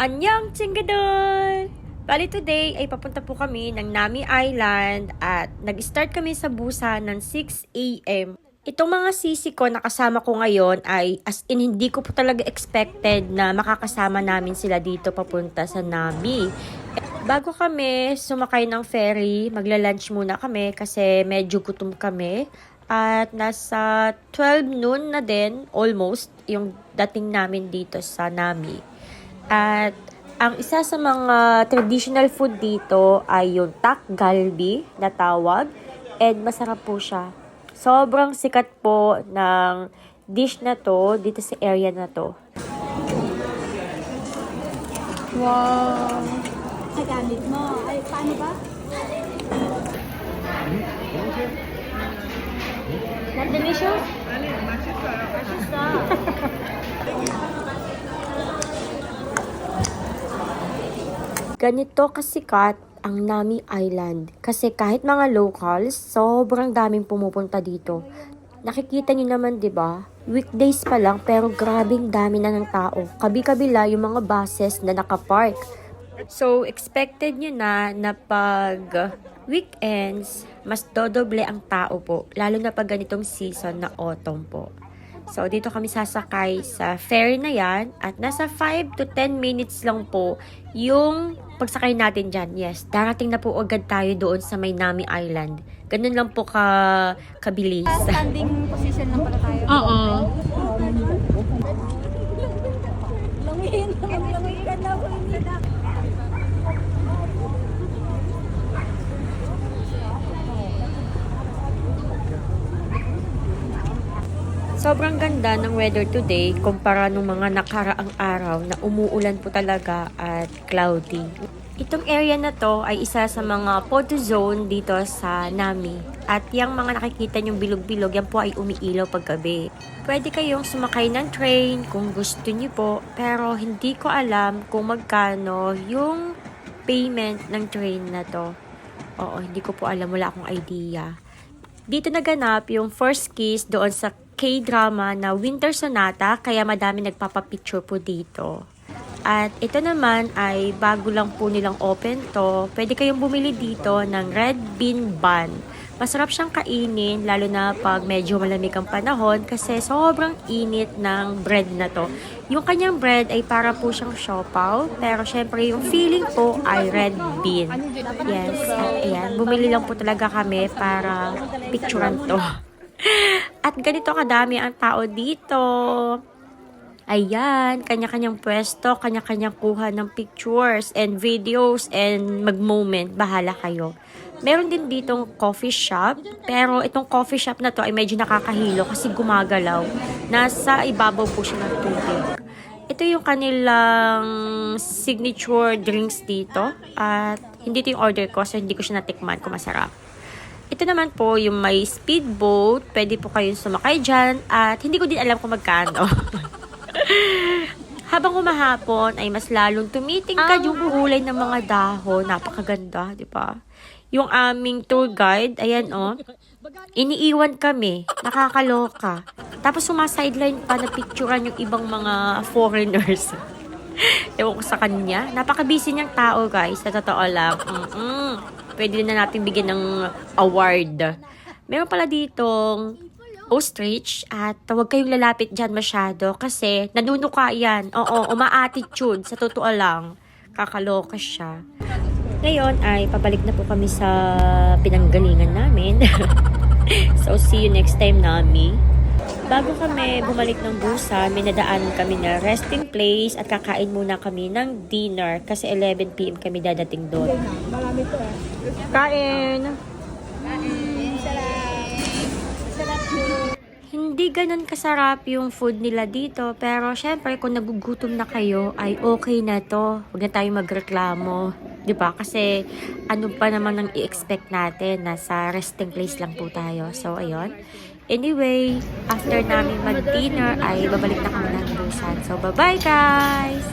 Anyang Chingadol! Bali today ay papunta po kami ng Nami Island at nag-start kami sa Busa ng 6 a.m. Itong mga sisi ko na kasama ko ngayon ay as in hindi ko po talaga expected na makakasama namin sila dito papunta sa Nami. Bago kami sumakay ng ferry, magla-lunch muna kami kasi medyo gutom kami. At nasa 12 noon na din, almost, yung dating namin dito sa Nami. At ang isa sa mga traditional food dito ay yung tak galbi na tawag. And masarap po siya. Sobrang sikat po ng dish na to dito sa area na to. Wow! Sa gamit mo. Ay, paano ba? Not delicious? Ganito kasikat ang Nami Island. Kasi kahit mga locals, sobrang daming pumupunta dito. Nakikita niyo naman, 'di ba? Weekdays pa lang pero grabing dami na ng tao. Kabi-kabila yung mga buses na nakapark. So, expected nyo na na pag weekends, mas dodoble ang tao po. Lalo na pag ganitong season na autumn po. So, dito kami sasakay sa ferry na yan at nasa 5 to 10 minutes lang po yung pagsakay natin dyan. Yes, darating na po agad tayo doon sa Maynami Island. Ganun lang po ka kabilis. Standing position lang pala tayo. Oo. Languyin ka na. Languyin ka na. Sobrang ganda ng weather today kumpara nung mga nakaraang araw na umuulan po talaga at cloudy. Itong area na to ay isa sa mga photo zone dito sa Nami. At yung mga nakikita nyong bilog-bilog, yan po ay umiilaw paggabi. Pwede kayong sumakay ng train kung gusto niyo po, pero hindi ko alam kung magkano yung payment ng train na to. Oo, hindi ko po alam, wala akong idea. Dito naganap yung first kiss doon sa K-drama na Winter Sonata, kaya madami nagpapapicture po dito. At ito naman ay bago lang po nilang open to. Pwede kayong bumili dito ng red bean bun. Masarap siyang kainin, lalo na pag medyo malamig ang panahon kasi sobrang init ng bread na to. Yung kanyang bread ay para po siyang siopaw, pero syempre yung feeling po ay red bean. Yes, at ayan, bumili lang po talaga kami para picturean to. At ganito kadami ang tao dito. Ayan, kanya-kanyang pwesto, kanya-kanyang kuha ng pictures and videos and mag-moment. Bahala kayo. Meron din ditong coffee shop, pero itong coffee shop na to ay medyo nakakahilo kasi gumagalaw. Nasa ibabaw po siya ng tubig. Ito yung kanilang signature drinks dito. At hindi ito yung order ko, so hindi ko siya natikman kung masarap. Ito naman po yung may speedboat. Pwede po kayong sumakay dyan. At hindi ko din alam kung magkano. Habang umahapon ay mas lalong tumitingkad yung kulay ng mga dahon. Napakaganda, di ba? Yung aming tour guide, ayan oh, iniiwan kami. Nakakaloka. Tapos sumasideline pa na picturean yung ibang mga foreigners. Ewan ko sa kanya. Napaka-busy niyang tao, guys. Sa totoo lang. Mm-mm. Pwede na natin bigyan ng award. Meron pala ditong ostrich at huwag kayong lalapit dyan masyado kasi nanunuka yan. Oo, uma-attitude. Sa totoo lang. Kakaloka siya. Ngayon ay pabalik na po kami sa pinanggalingan namin. so, see you next time, Nami. Bago kami bumalik ng Busan, may nadaanan kami na resting place at kakain muna kami ng dinner kasi 11pm kami dadating doon. Marami to eh. Kain! Sarap po. Hindi ganun kasarap yung food nila dito, pero syempre kung nagugutom na kayo, ay okay na to. Huwag na tayo magreklamo. 'Di ba? Kasi ano pa naman ang i-expect natin? Nasa resting place lang po tayo. So, ayun. Anyway, after namin mag-dinner, ay babalik na kami ng Busan. So, bye-bye guys!